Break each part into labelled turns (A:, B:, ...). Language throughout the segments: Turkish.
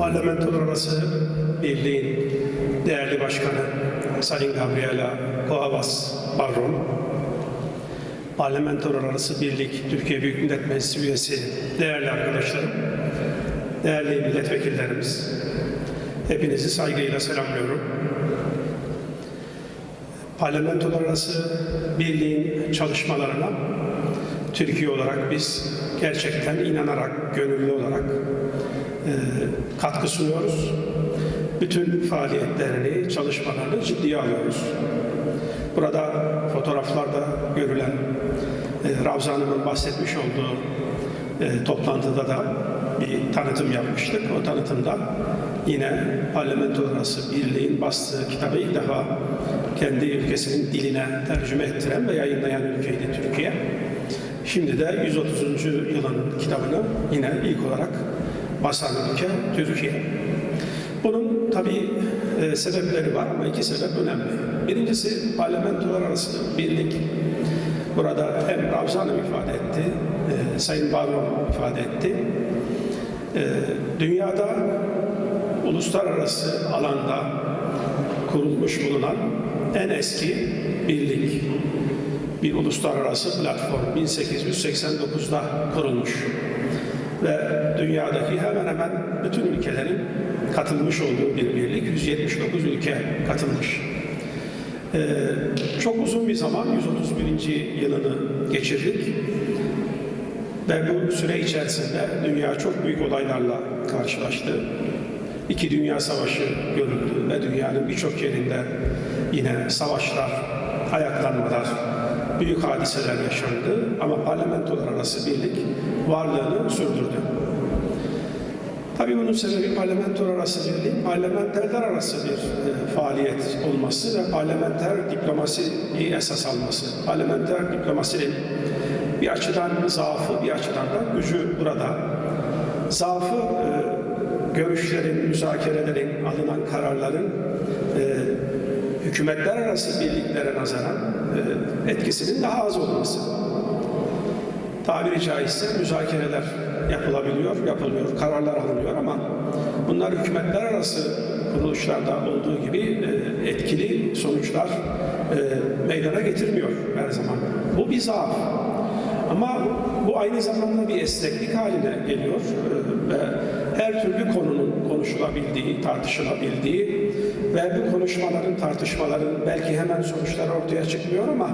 A: Parlamentolar Arası Birliğin değerli başkanı Sayın Gabriela Koavas Barron, Parlamentolar Arası Birlik Türkiye Büyük Millet Meclisi üyesi değerli arkadaşlarım, değerli milletvekillerimiz, hepinizi saygıyla selamlıyorum. Parlamentolar Arası Birliğin çalışmalarına Türkiye olarak biz gerçekten inanarak, gönüllü olarak katkı sunuyoruz. Bütün faaliyetlerini, çalışmalarını ciddiye alıyoruz. Burada fotoğraflarda görülen e, Ravza Hanım'ın bahsetmiş olduğu e, toplantıda da bir tanıtım yapmıştık. O tanıtımda yine Parlamentolar Arası Birliğin bastığı kitabı ilk defa kendi ülkesinin diline tercüme ettiren ve yayınlayan ülkeydi Türkiye. Şimdi de 130. yılın kitabını yine ilk olarak basan ülke Türkiye. Bunun tabii e, sebepleri var ama iki sebep önemli. Birincisi parlamentolar arası birlik. Burada hem Ravza ifade etti, e, Sayın Baron ifade etti. E, dünyada uluslararası alanda kurulmuş bulunan en eski birlik. Bir uluslararası platform 1889'da kurulmuş ve dünyadaki hemen hemen bütün ülkelerin katılmış olduğu bir birlik. 179 ülke katılmış. Ee, çok uzun bir zaman 131. yılını geçirdik ve bu süre içerisinde dünya çok büyük olaylarla karşılaştı. İki Dünya Savaşı görüldü ve dünyanın birçok yerinde yine savaşlar, ayaklanmalar, büyük hadiseler yaşandı ama parlamentolar arası birlik varlığını sürdürdü. Tabii bunun sebebi parlamentolar arası birlik, parlamenterler arası bir e, faaliyet olması ve parlamenter diplomasiyi esas alması. Parlamenter diplomasinin bir açıdan zaafı, bir açıdan da gücü burada. Zaafı e, görüşlerin, müzakerelerin, alınan kararların e, hükümetler arası birliklere nazaran e, etkisinin daha az olması. Tabiri caizse müzakereler yapılabiliyor, yapılıyor, kararlar alınıyor ama bunlar hükümetler arası kuruluşlarda olduğu gibi e, etkili sonuçlar e, meydana getirmiyor her zaman. Bu bir zaaf. Ama bu aynı zamanda bir esneklik haline geliyor e, ve her türlü konunun konuşulabildiği, tartışılabildiği ve bu konuşmaların, tartışmaların belki hemen sonuçlar ortaya çıkmıyor ama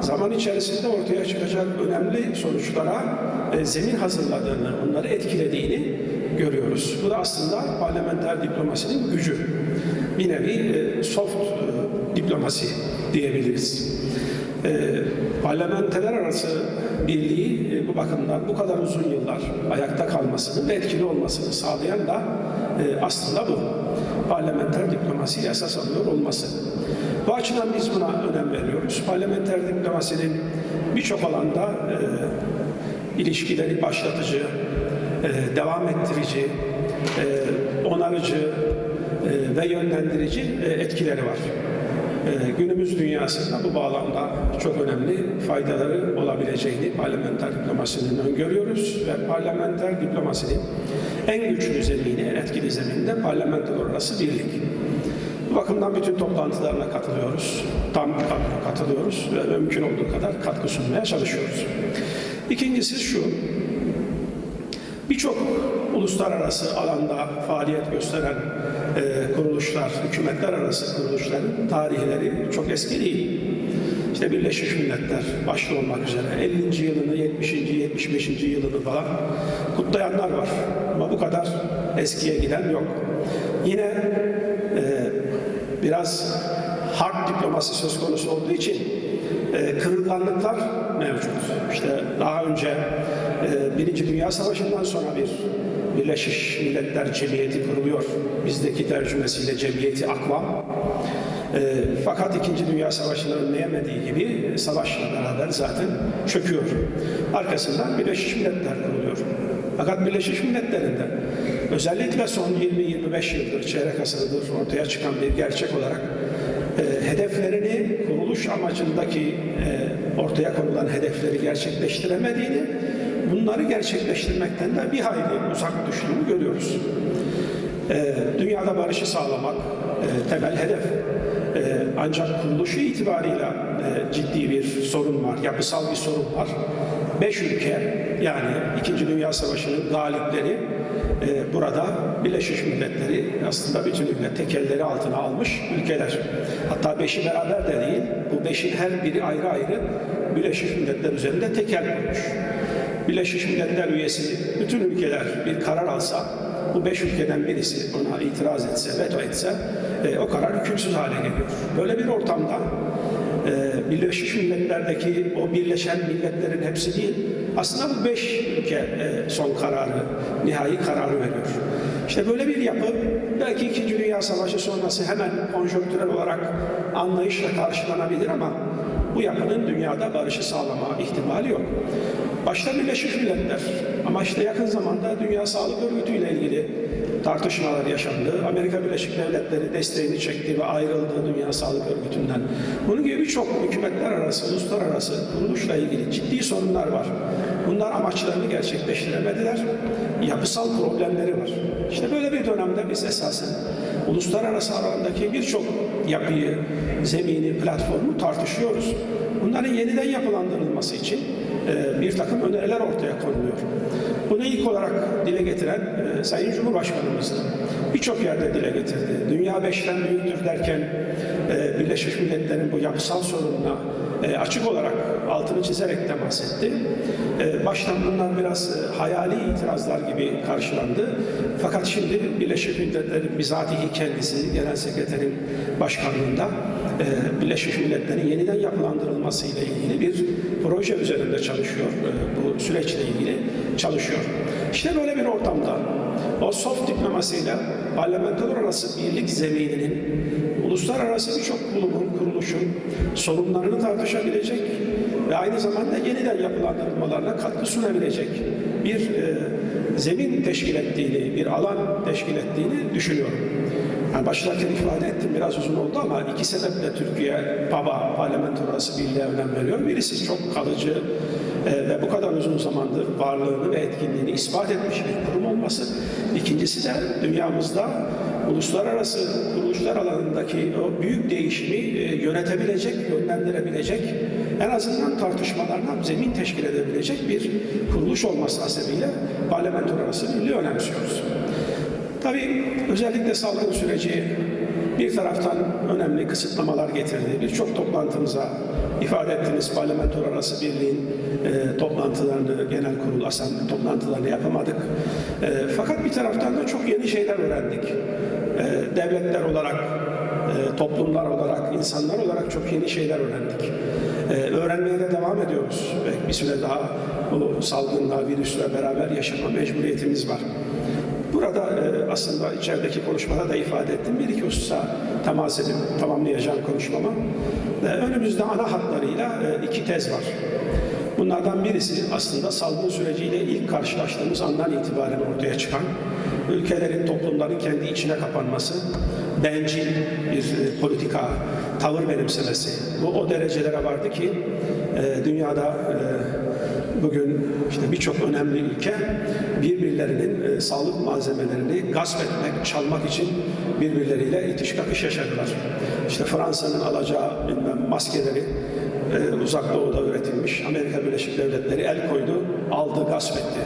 A: zaman içerisinde ortaya çıkacak önemli sonuçlara e, zemin hazırladığını, onları etkilediğini görüyoruz. Bu da aslında parlamenter diplomasinin gücü. Bir nevi e, soft e, diplomasi diyebiliriz. E, parlamenterler arası birliği e, bu bakımdan bu kadar uzun yıllar ayakta kalmasını ve etkili olmasını sağlayan da e, aslında bu. Parlamenter diplomasiyi esas alıyor olması. Bu açıdan biz buna önem veriyoruz. Parlamenter diplomasinin birçok alanda e, ilişkileri başlatıcı, e, devam ettirici, e, onarıcı e, ve yönlendirici e, etkileri var. E, günümüz dünyasında bu bağlamda çok önemli faydaları olabileceğini parlamenter diplomasinin öngörüyoruz ve parlamenter diplomasinin en güçlü zemini, etkili zeminde parlamentolar arası birlik. Bu bakımdan bütün toplantılarına katılıyoruz. Tam kadro katılıyoruz ve mümkün olduğu kadar katkı sunmaya çalışıyoruz. İkincisi şu, birçok uluslararası alanda faaliyet gösteren e, kuruluşlar, hükümetler arası kuruluşların tarihleri çok eski değil. İşte Birleşmiş Milletler başta olmak üzere 50. yılını, 70. 75. yılını falan kutlayanlar var. Ama bu kadar eskiye giden yok. Yine e, biraz hard diplomasi söz konusu olduğu için e, kırılganlıklar mevcut. İşte daha önce e, Birinci Dünya Savaşı'ndan sonra bir Birleşmiş Milletler Cemiyeti kuruluyor. Bizdeki tercümesiyle Cemiyeti Akvam. E, fakat İkinci Dünya Savaşı'nı önleyemediği gibi savaşla beraber zaten çöküyor. Arkasından Birleşmiş Milletler kuruluyor. Fakat Birleşmiş Milletler'in de özellikle son 20-25 yıldır, çeyrek asırdır ortaya çıkan bir gerçek olarak e, hedeflerini kuruluş amacındaki e, ortaya konulan hedefleri gerçekleştiremediğini, bunları gerçekleştirmekten de bir hayli uzak düştüğünü görüyoruz. E, dünyada barışı sağlamak e, temel hedef. E, ancak kuruluşu itibarıyla e, ciddi bir sorun var, yapısal bir sorun var. Beş ülke yani İkinci Dünya Savaşı'nın galipleri e, burada Birleşmiş Milletleri aslında bütünüyle tekelleri altına almış ülkeler. Hatta beşi beraber de değil, bu beşin her biri ayrı ayrı Birleşmiş Milletler üzerinde tekel kurmuş. Birleşmiş Milletler üyesi bütün ülkeler bir karar alsa, bu beş ülkeden birisi ona itiraz etse, veto etse e, o karar hükümsüz hale geliyor. Böyle bir ortamda e, Birleşmiş Milletler'deki o birleşen milletlerin hepsi değil, aslında bu beş ülke e, son kararı, nihai kararı veriyor. İşte böyle bir yapı belki İkinci Dünya Savaşı sonrası hemen konjonktürel olarak anlayışla karşılanabilir ama bu yapının dünyada barışı sağlama ihtimali yok. Başta Birleşmiş Milletler ama işte yakın zamanda Dünya Sağlık Örgütü ile ilgili tartışmalar yaşandı. Amerika Birleşik Devletleri desteğini çekti ve ayrıldı Dünya Sağlık Örgütü'nden. Bunun gibi birçok hükümetler arası, uluslararası kuruluşla ilgili ciddi sorunlar var. Bunlar amaçlarını gerçekleştiremediler. Yapısal problemleri var. İşte böyle bir dönemde biz esasen uluslararası alandaki birçok yapıyı, zemini, platformu tartışıyoruz. Bunların yeniden yapılandırılması için e, bir takım öneriler ortaya konuluyor. Bunu ilk olarak dile getiren e, Sayın Cumhurbaşkanımızdı. Birçok yerde dile getirdi. Dünya beşten büyüktür derken e, Birleşmiş Milletler'in bu yapısal sorununa e, açık olarak altını çizerek de bahsetti. E, baştan bunlar biraz e, hayali itirazlar gibi karşılandı. Fakat şimdi Birleşmiş Milletler'in bizatihi kendisi, Genel Sekreterin başkanlığında e, Birleşmiş Milletler'in yeniden yapılandırılması ile ilgili bir proje üzerinde çalışıyor. Bu süreçle ilgili çalışıyor. İşte böyle bir ortamda o soft diplomasiyle parlamentolar arası birlik zemininin uluslararası birçok kurumun, kuruluşun sorunlarını tartışabilecek ve aynı zamanda yeniden yapılandırılmalarına katkı sunabilecek bir e, zemin teşkil ettiğini, bir alan teşkil ettiğini düşünüyorum. Yani başlarken ifade ettim biraz uzun oldu ama iki sebeple Türkiye PABA parlamento arası birliğe önem veriyor. Birisi çok kalıcı ve bu kadar uzun zamandır varlığını ve etkinliğini ispat etmiş bir kurum olması. İkincisi de dünyamızda uluslararası kuruluşlar alanındaki o büyük değişimi e, yönetebilecek, yönlendirebilecek, en azından tartışmalarına zemin teşkil edebilecek bir kuruluş olması hasebiyle parlamento arası birliği önemsiyoruz. Tabii özellikle salgın süreci bir taraftan önemli kısıtlamalar getirdi. Birçok toplantımıza ifade ettiğiniz parlamento arası birliğin e, toplantılarını, genel kurul asan toplantılarını yapamadık. E, fakat bir taraftan da çok yeni şeyler öğrendik. E, devletler olarak, e, toplumlar olarak, insanlar olarak çok yeni şeyler öğrendik. E, öğrenmeye de devam ediyoruz. Ve bir süre daha bu salgınla, virüsle beraber yaşama mecburiyetimiz var. Burada aslında içerideki konuşmada da ifade ettim. Bir iki hususa temas edip tamamlayacağım konuşmamı. Önümüzde ana hatlarıyla e, iki tez var. Bunlardan birisi aslında salgın süreciyle ilk karşılaştığımız andan itibaren ortaya çıkan ülkelerin, toplumların kendi içine kapanması, bencil bir e, politika, tavır benimsemesi. Bu o derecelere vardı ki e, dünyada bugün işte birçok önemli ülke birbirlerinin e, sağlık malzemelerini gasp etmek, çalmak için birbirleriyle itiş kakış yaşadılar. İşte Fransa'nın alacağı bilmem maskeleri e, uzak doğuda üretilmiş. Amerika Birleşik Devletleri el koydu, aldı, gasp etti.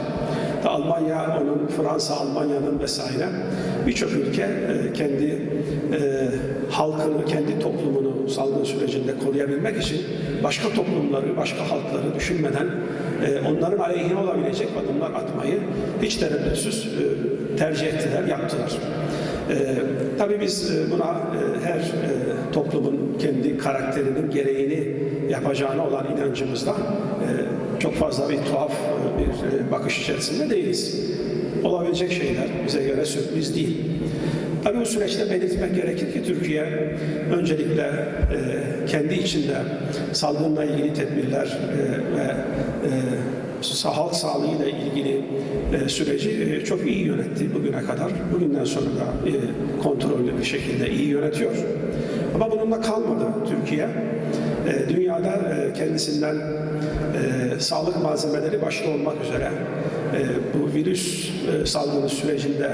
A: Da Almanya, onun Fransa, Almanya'nın vesaire birçok ülke e, kendi halkını, kendi toplumunu salgın sürecinde koruyabilmek için başka toplumları, başka halkları düşünmeden e, onların aleyhine olabilecek adımlar atmayı hiç tereddütsüz e, tercih ettiler, yaptılar. E, tabii biz e, buna e, her e, toplumun kendi karakterinin gereğini yapacağına olan inancımızda e, çok fazla bir tuhaf e, bir e, bakış içerisinde değiliz. Olabilecek şeyler bize göre sürpriz değil. Tabii bu süreçte belirtmek gerekir ki Türkiye öncelikle e, kendi içinde salgınla ilgili tedbirler e, ve e, halk sağlığıyla ilgili e, süreci e, çok iyi yönetti bugüne kadar. Bugünden sonra da e, kontrollü bir şekilde iyi yönetiyor. Ama bununla kalmadı Türkiye. E, dünyada e, kendisinden e, sağlık malzemeleri başta olmak üzere bu virüs e, salgını sürecinde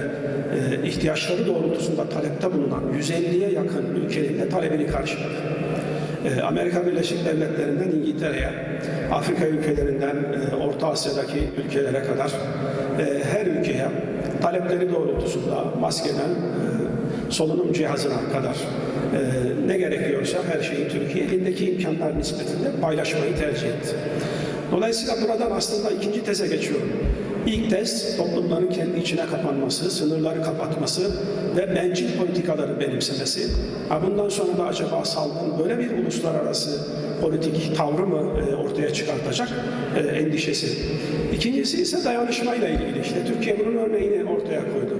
A: e, ihtiyaçları doğrultusunda talepte bulunan 150'ye yakın ülkenin de talebini karşıladı. E, Amerika Birleşik Devletleri'nden İngiltere'ye, Afrika ülkelerinden e, Orta Asya'daki ülkelere kadar e, her ülkeye talepleri doğrultusunda maskeden e, solunum cihazına kadar e, ne gerekiyorsa her şeyi Türkiye elindeki imkanlar nispetinde paylaşmayı tercih etti. Dolayısıyla buradan aslında ikinci teze geçiyorum. İlk tez toplumların kendi içine kapanması, sınırları kapatması ve bencil politikaları benimsemesi. Ha bundan sonra da acaba salgın böyle bir uluslararası politik tavrı mı e, ortaya çıkartacak e, endişesi. İkincisi ise dayanışmayla ilgili. İşte Türkiye bunun örneğini ortaya koydu.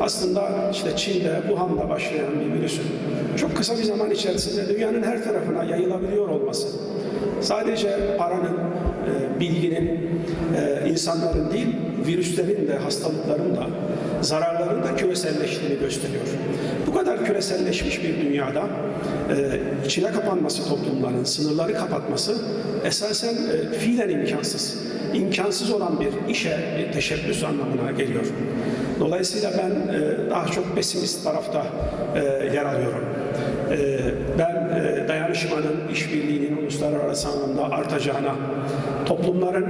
A: Aslında işte Çin'de, Wuhan'da başlayan bir virüsün çok kısa bir zaman içerisinde dünyanın her tarafına yayılabiliyor olması sadece paranın, e, bilginin, e, insanların değil, virüslerin de, hastalıkların da, zararların da küreselleştiğini gösteriyor. Bu kadar küreselleşmiş bir dünyada e, içine kapanması toplumların, sınırları kapatması esasen e, fiilen imkansız. İmkansız olan bir işe bir teşebbüs anlamına geliyor. Dolayısıyla ben e, daha çok pesimist tarafta e, yer alıyorum. E, ben e, dayanışmanın, işbirliğinin uluslararası anlamda artacağına, toplumların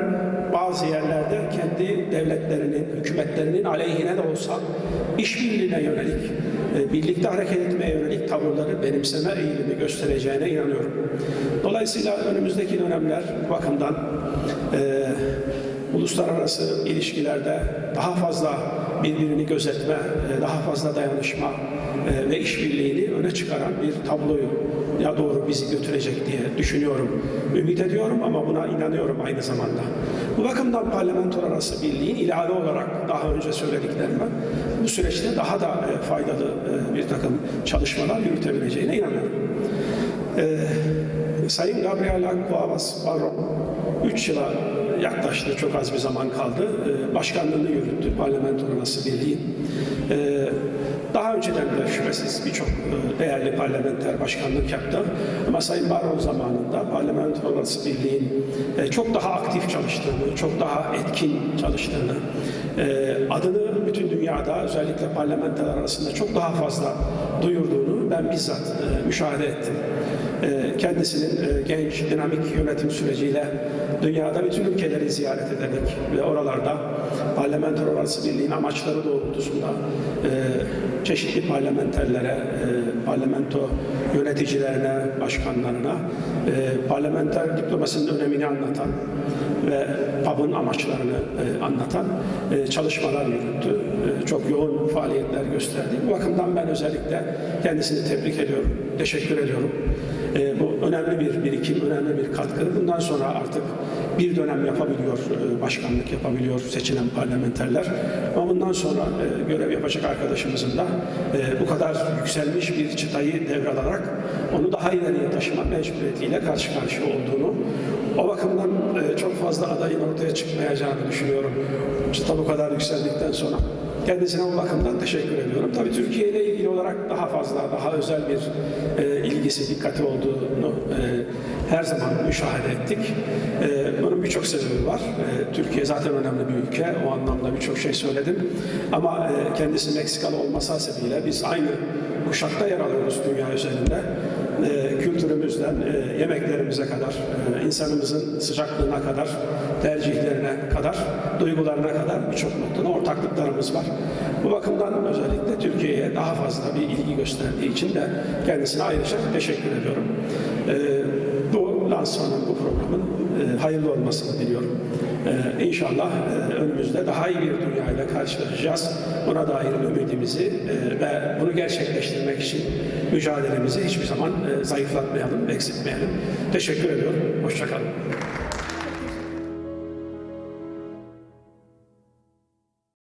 A: bazı yerlerde kendi devletlerinin, hükümetlerinin aleyhine de olsa işbirliğine yönelik, e, birlikte hareket etmeye yönelik tavırları benimseme eğilimi göstereceğine inanıyorum. Dolayısıyla önümüzdeki dönemler bakımdan e, uluslararası ilişkilerde daha fazla birbirini gözetme, e, daha fazla dayanışma e, ve işbirliğini öne çıkaran bir tabloyu ya doğru bizi götürecek diye düşünüyorum. Ümit ediyorum ama buna inanıyorum aynı zamanda. Bu bakımdan parlamento arası birliğin ilave olarak daha önce söylediklerime bu süreçte daha da e, faydalı bir takım çalışmalar yürütebileceğine inanıyorum. Sayın Gabriela Cuevas Barro 3 yıla yaklaştı, çok az bir zaman kaldı. Başkanlığını yürüttü parlamento arası birliğin. Daha önceden de şüphesiz birçok değerli parlamenter başkanlık yaptı. Ama Sayın Barrow zamanında parlamento arası birliğin çok daha aktif çalıştığını, çok daha etkin çalıştığını, adını bütün dünyada özellikle parlamenter arasında çok daha fazla duyurduğunu ben bizzat müşahede ettim. Kendisinin genç, dinamik yönetim süreciyle dünyada bütün ülkeleri ziyaret ederek ve oralarda parlamenter arası birliğin amaçları doğrultusunda çeşitli parlamenterlere, parlamento yöneticilerine, başkanlarına parlamenter diplomasinin önemini anlatan ve PAB'ın amaçlarını anlatan çalışmalar yürüttü. Çok yoğun faaliyetler gösterdi. Bu bakımdan ben özellikle kendisini tebrik ediyorum, teşekkür ediyorum. Bu önemli bir birikim, önemli bir katkı. Bundan sonra artık bir dönem yapabiliyor, başkanlık yapabiliyor seçilen parlamenterler. Ama bundan sonra görev yapacak arkadaşımızın da bu kadar yükselmiş bir çıtayı devralarak onu daha ileriye taşıma mecburiyetiyle karşı karşıya olduğunu, o bakımdan çok fazla adayın ortaya çıkmayacağını düşünüyorum. Çıta bu kadar yükseldikten sonra. Kendisine bu bakımdan teşekkür ediyorum. Tabii Türkiye ile ilgili olarak daha fazla, daha özel bir e, ilgisi, dikkati olduğunu e, her zaman müşahede ettik. E, bunun birçok sebebi var. E, Türkiye zaten önemli bir ülke. O anlamda birçok şey söyledim. Ama e, kendisi Meksikalı olması hasebiyle biz aynı kuşakta yer alıyoruz dünya üzerinde. E, kültürümüzden e, yemeklerimize kadar, e, insanımızın sıcaklığına kadar, tercihlerine kadar, duygularına kadar birçok noktada ortaklıklarımız var. Bu bakımdan özellikle Türkiye'ye daha fazla bir ilgi gösterdiği için de kendisine ayrıca teşekkür ediyorum. E, bu lansmanın, bu programın e, hayırlı olmasını diliyorum. E, inşallah e, önümüzde daha iyi bir dünyayla karşılaşacağız. Buna dair ümidimizi e, ve bunu gerçekleştirmek için mücadelemizi hiçbir zaman e, zayıflatmayalım, eksiltmeyelim. Teşekkür ediyorum. Hoşçakalın.